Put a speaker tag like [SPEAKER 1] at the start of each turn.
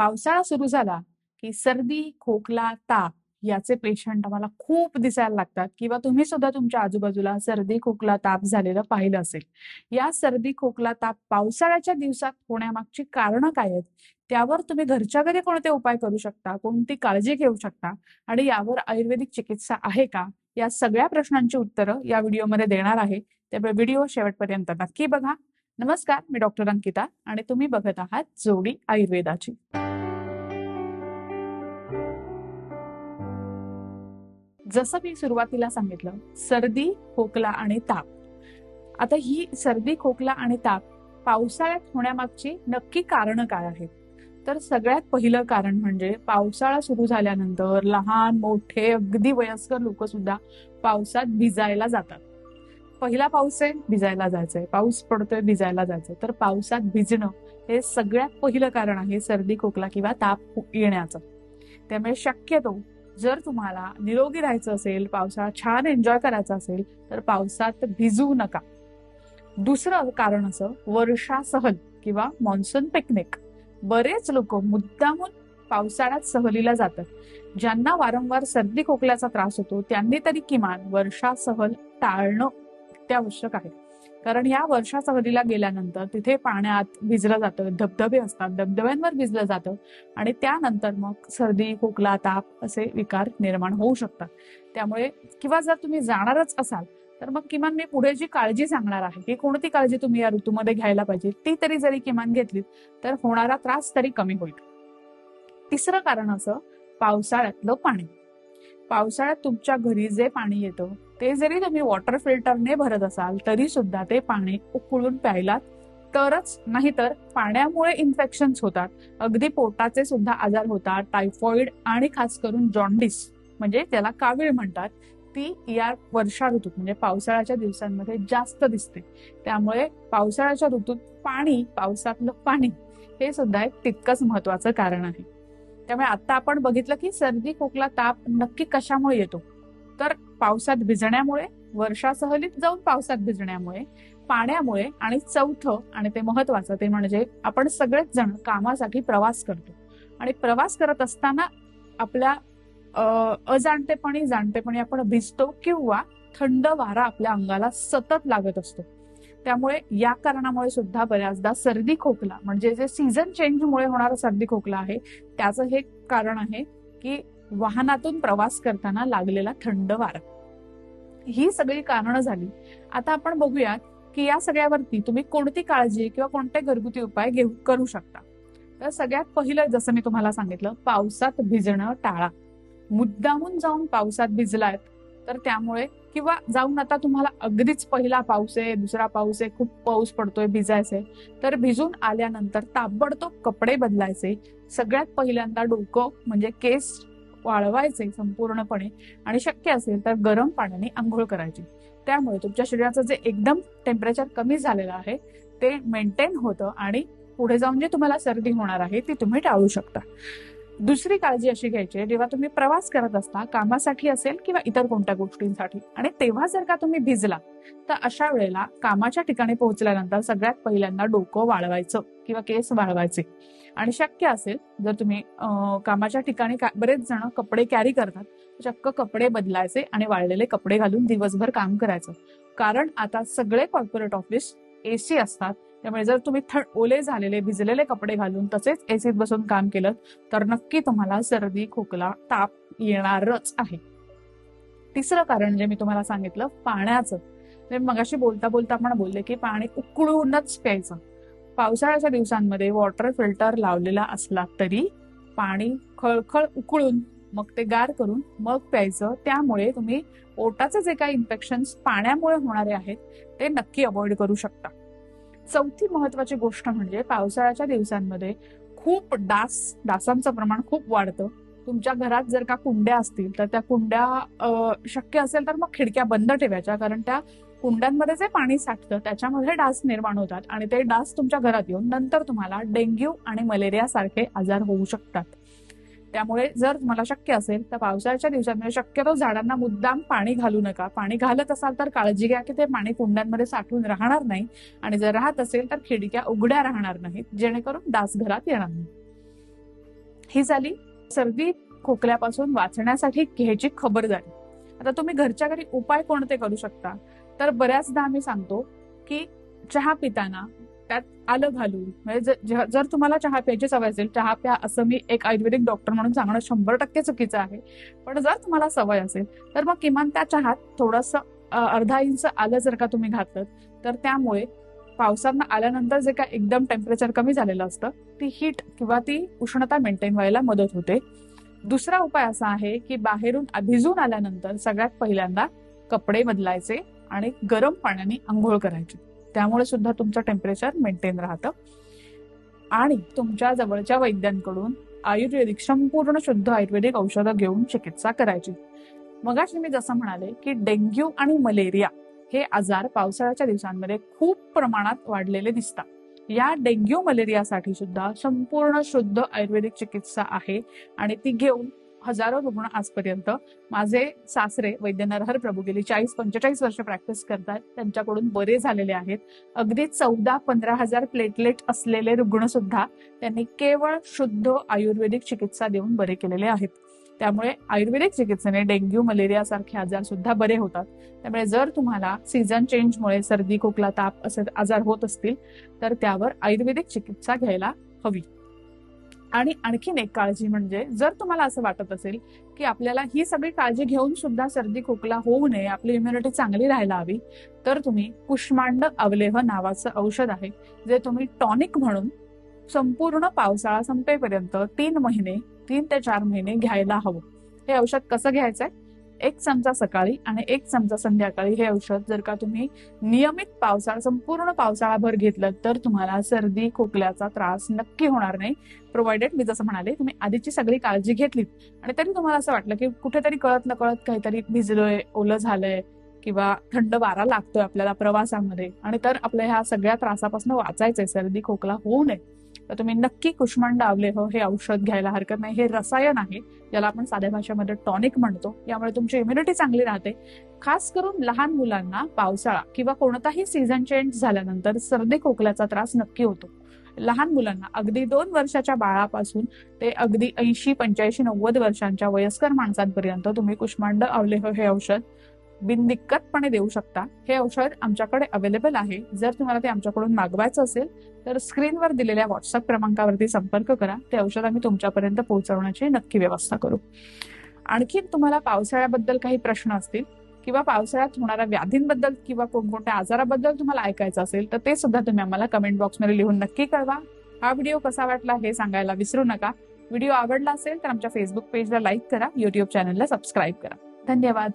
[SPEAKER 1] पावसाळा सुरू झाला की सर्दी खोकला ताप याचे पेशंट आम्हाला खूप दिसायला लागतात किंवा तुम्ही सुद्धा तुमच्या आजूबाजूला सर्दी खोकला ताप झालेलं पाहिलं असेल. या सर्दी खोकला ताप पावसाळ्याच्या दिवसात होण्यामागची कारणं काय आहेत? त्यावर तुम्ही घरच्या घरी कोणते उपाय करू शकता? कोणती काळजी घेऊ शकता? आणि यावर आयुर्वेदिक चिकित्सा आहे का? या सगळ्या प्रश्नांची उत्तरं या व्हिडिओमध्ये देणार आहे. त्यामुळे व्हिडिओ शेवटपर्यंत नक्की बघा. नमस्कार मी डॉक्टर अंकिता आणि तुम्ही बघत आहात जोडी आयुर्वेदाची. जसं मी सुरुवातीला सांगितलं सर्दी खोकला आणि ताप. आता ही सर्दी खोकला आणि ताप पावसाळ्यात होण्यामागची नक्की कारण काय आहेत? तर सगळ्यात पहिलं कारण म्हणजे पावसाळा सुरू झाल्यानंतर लहान मोठे अगदी वयस्कर लोक सुद्धा पावसात भिजायला जातात. पहिला पाऊस आहे भिजायला जायचंय. पाऊस पडतोय भिजायला जायचंय. तर पावसात भिजणं हे सगळ्यात पहिलं कारण आहे सर्दी खोकला किंवा ताप येण्याचं. त्यामुळे शक्यतो जर तुम्हाला निरोगी राहायचं असेल पावसाळा छान एन्जॉय करायचा असेल तर पावसात भिजू नका. दुसरं कारण असं वर्षा सहल किंवा मॉन्सून पिकनिक बरेच लोक मुद्दामून पावसाळ्यात सहलीला जातात. ज्यांना वारंवार सर्दी खोकल्याचा त्रास होतो त्यांनी तरी किमान वर्षा सहल टाळणं अत्यावश्यक आहे. कारण या वर्षा सहलीला गेल्यानंतर तिथे पाण्यात भिजलं जातं धबधबे असतात धबधब्यांवर भिजलं जातं आणि त्यानंतर मग सर्दी खोकला ताप असे विकार निर्माण होऊ शकतात. त्यामुळे किंवा जर तुम्ही जाणारच असाल तर मग किमान मी पुढे जी काळजी सांगणार आहे की कोणती काळजी तुम्ही या ऋतूमध्ये घ्यायला पाहिजे ती तरी जरी किमान घेतली तर होणारा त्रास तरी कमी होईल. तिसरं कारण असं पावसाळ्यातलं पाणी. पावसाळ्यात तुमच्या घरी जे पाणी येतं ते जरी तुम्ही वॉटर फिल्टरने भरत असाल तरी सुद्धा ते पाणी उकळून प्यायलात तरच नाहीतर पाण्यामुळे इन्फेक्शन होतात. अगदी पोटाचे सुद्धा आजार होतात टायफॉइड आणि खास करून जॉन्डिस म्हणजे त्याला कावीळ म्हणतात ती या वर्षा ऋतूत म्हणजे पावसाळ्याच्या दिवसांमध्ये जास्त दिसते. त्यामुळे पावसाळ्याच्या ऋतूत पाणी पावसातलं पाणी हे सुद्धा एक तितकंच महत्वाचं कारण आहे. त्यामुळे आता आपण बघितलं की सर्दी खोकला ताप नक्की कशामुळे येतो? तर पावसात भिजण्यामुळे वर्षा सहलीत जाऊन पावसात भिजण्यामुळे पाण्यामुळे आणि चौथं आणि ते महत्वाचं ते म्हणजे आपण सगळेच जण कामासाठी प्रवास करतो. आणि प्रवास करत असताना आपल्या अजाणतेपणी जाणतेपणी आपण भिजतो किंवा थंड वारा आपल्या अंगाला सतत लागत असतो. त्यामुळे या कारणामुळे सुद्धा बऱ्याचदा सर्दी खोकला म्हणजे जे सीझन चेंजमुळे होणारा सर्दी खोकला आहे त्याचं हे कारण आहे की वाहनातून प्रवास करताना लागलेला थंड वारा. ही सगळी कारणं झाली. आता आपण बघूयात की या सगळ्यावरती तुम्ही कोणती काळजी किंवा कोणते घरगुती उपाय घेऊ करू शकता. तर सगळ्यात पहिलं जसं मी तुम्हाला सांगितलं पावसात भिजणं टाळा. मुद्दामून जाऊन पावसात भिजलात तर त्यामुळे किंवा जाऊन आता तुम्हाला अगदीच पहिला पाऊस आहे दुसरा पाऊस आहे खूप पाऊस पडतोय भिजायचंय तर भिजून आल्यानंतर ताबडतोब कपडे बदलायचे. सगळ्यात पहिल्यांदा डोकं म्हणजे केस वाळवायचे संपूर्णपणे आणि शक्य असेल तर गरम पाण्याने आंघोळ करायची. त्यामुळे तुमच्या शरीराचं जे एकदम टेम्परेचर कमी झालेलं आहे ते मेंटेन होतं आणि पुढे जाऊन जे तुम्हाला सर्दी होणार आहे ती तुम्ही टाळू शकता. दुसरी काळजी अशी घ्यायची जेव्हा तुम्ही प्रवास करत असता कामासाठी असेल किंवा इतर कोणत्या गोष्टींसाठी आणि तेव्हा जर का तुम्ही भिजला तर अशा वेळेला कामाच्या ठिकाणी पोहोचल्यानंतर सगळ्यात पहिल्यांदा डोकं वाळवायचं किंवा केस वाळवायचे. आणि शक्य असेल जर तुम्ही कामाच्या ठिकाणी बरेच जण कपडे कॅरी करतात चक्क कपडे बदलायचे आणि वाळलेले कपडे घालून दिवसभर काम करायचं. कारण आता सगळे कॉर्पोरेट ऑफिस एसी असतात त्यामुळे जर तुम्ही थंड ओले झालेले भिजलेले कपडे घालून तसेच एसीत बसून काम केलं तर नक्की तुम्हाला सर्दी खोकला ताप येणारच आहे. तिसरं कारण जे मी तुम्हाला सांगितलं पाण्याचं. म्हणजे मगाशी बोलता बोलता आपण बोलले की पाणी उकळूनच प्यायचं. पावसाळ्याच्या दिवसांमध्ये वॉटर फिल्टर लावलेला असला तरी पाणी खळखळ उकळून मग ते गार करून मग प्यायचं. त्यामुळे तुम्ही पोटाचे जे काही इन्फेक्शन पाण्यामुळे होणारे आहेत ते नक्की अवॉइड करू शकता. चौथी महत्वाची गोष्ट म्हणजे पावसाळ्याच्या दिवसांमध्ये खूप डास डासांचं प्रमाण खूप वाढतं. तुमच्या घरात जर का कुंड्या असतील तर त्या कुंड्या शक्य असेल तर मग खिडक्या बंद ठेवायच्या कारण त्या कुंड्यांमध्ये जे पाणी साठतं त्याच्यामध्ये डास निर्माण होतात आणि ते डास तुमच्या घरात येऊन नंतर तुम्हाला डेंग्यू आणि मलेरिया सारखे आजार होऊ शकतात. त्यामुळे जर तुम्हाला शक्य असेल तर पावसाळ्याच्या दिवसांमध्ये शक्यतो झाडांना मुद्दाम पाणी घालू नका. पाणी घालत असाल तर काळजी घ्या की ते पाणी कुंड्यांमध्ये साठून राहणार नाही. आणि जर राहत असेल तर खिडक्या उघड्या राहणार नाहीत जेणेकरून डास घरात येणार नाही. ही झाली सर्दी खोकल्यापासून वाचण्यासाठी घ्यायची खबरदारी आता तुम्ही घरच्या घरी उपाय कोणते करू शकता? तर बऱ्याचदा आम्ही सांगतो की चहा पिताना त्यात आलं घालून. म्हणजे जर तुम्हाला चहा प्यायची सवय असेल चहा प्या असं मी एक आयुर्वेदिक डॉक्टर म्हणून सांगणं शंभर टक्के चुकीचं आहे. पण जर तुम्हाला सवय असेल तर मग किमान त्या चहात थोडस अर्धा इंच आलं जर का तुम्ही घातलं तर त्यामुळे पावसानं आल्यानंतर जे काय एकदम टेम्परेचर कमी झालेलं असतं ती हीट किंवा ती उष्णता मेंटेन व्हायला मदत होते. दुसरा उपाय असा आहे की बाहेरून भिजून आल्यानंतर सगळ्यात पहिल्यांदा कपडे बदलायचे आणि गरम पाण्याने आंघोळ करायची. त्यामुळे सुद्धा तुमचं टेम्परेचर मेंटेन राहतं. आणि तुमच्या जवळच्या वैद्यांकडून आयुर्वेदिक संपूर्ण शुद्ध आयुर्वेदिक औषधं घेऊन चिकित्सा करायची. मगाशी मी जसं म्हणाले की डेंग्यू आणि मलेरिया हे आजार पावसाळ्याच्या दिवसांमध्ये खूप प्रमाणात वाढलेले दिसतात. या डेंग्यू मलेरियासाठी सुद्धा संपूर्ण शुद्ध आयुर्वेदिक चिकित्सा आहे आणि ती घेऊन हजारो रुग्ण आजपर्यंत माझे सासरे वैद्य नरहर प्रभू गेली चाळीस पंचेचाळीस वर्ष प्रॅक्टिस करतात. त्यांच्याकडून बरे झालेले आहेत. अगदी चौदा पंधरा हजार प्लेटलेट असलेले रुग्ण सुद्धा त्यांनी केवळ शुद्ध आयुर्वेदिक चिकित्सा देऊन बरे केलेले आहेत. त्यामुळे आयुर्वेदिक चिकित्सेने डेंग्यू मलेरिया सारखे आजार सुद्धा बरे होतात. त्यामुळे जर तुम्हाला सीझन चेंजमुळे सर्दी खोकला ताप असे आजार होत असतील तर त्यावर आयुर्वेदिक चिकित्सा घ्यायला हवी. आणि आणखीन एक काळजी म्हणजे जर तुम्हाला असं वाटत असेल की आपल्याला ही सगळी काळजी घेऊन सुद्धा सर्दी खोकला होऊ नये आपली इम्युनिटी चांगली राहायला हवी तर तुम्ही कुष्मांड अवलेह नावाचं औषध आहे जे तुम्ही टॉनिक म्हणून संपूर्ण पावसाळा संपेपर्यंत तीन महिने तीन ते चार महिने घ्यायला हवं. हे औषध कसं घ्यायचंय? एक चमचा सकाळी आणि एक चमचा संध्याकाळी हे औषध जर का तुम्ही नियमित पावसाळा संपूर्ण पावसाळाभर घेतलं तर तुम्हाला सर्दी खोकल्याचा त्रास नक्की होणार नाही. प्रोव्हाइडेड मी जसं म्हणाले तुम्ही आधीची सगळी काळजी घेतली आणि तरी तुम्हाला असं वाटलं की कुठेतरी कळत नकळत काहीतरी भिजलोय ओलं झालंय किंवा थंड वारा लागतोय आपल्याला प्रवासामध्ये आणि तर आपल्या ह्या सगळ्या त्रासापासून वाचायचंय. सर्दी खोकला होऊ नये. तर तुम्ही नक्की कुष्मांड हो हे औषध घ्यायला हरकत नाही. हे रसायन आहे ज्याला आपण साध्या भाषेमध्ये टॉनिक म्हणतो. यामुळे तुमची इम्युनिटी चांगली राहते. खास करून लहान मुलांना पावसाळा किंवा कोणताही सीझन चेंज झाल्यानंतर सर्दी खोकल्याचा त्रास नक्की होतो. लहान मुलांना अगदी दोन वर्षाच्या बाळापासून ते अगदी ऐंशी पंच्याऐंशी नव्वद वर्षांच्या वयस्कर माणसांपर्यंत तुम्ही कुष्मांड आवलेह हो, हे औषध. बिनदिक्कतपणे देऊ शकता. हे औषध आमच्याकडे अवेलेबल आहे. जर तुम्हाला ते आमच्याकडून मागवायचं असेल तर स्क्रीनवर दिलेल्या व्हॉट्सअप क्रमांकावरती संपर्क करा. ते औषध आम्ही तुमच्यापर्यंत पोहोचवण्याची नक्की व्यवस्था करू. आणखी तुम्हाला पावसाळ्याबद्दल काही प्रश्न असतील किंवा पावसाळ्यात होणाऱ्या व्याधींबद्दल किंवा कोणकोणत्या आजाराबद्दल तुम्हाला ऐकायचं असेल तर ते सुद्धा तुम्ही आम्हाला कमेंट बॉक्समध्ये लिहून नक्की कळवा. हा व्हिडिओ कसा वाटला हे सांगायला विसरू नका. व्हिडिओ आवडला असेल तर आमच्या फेसबुक पेजला लाईक करा. युट्यूब चॅनलला सबस्क्राईब करा. धन्यवाद.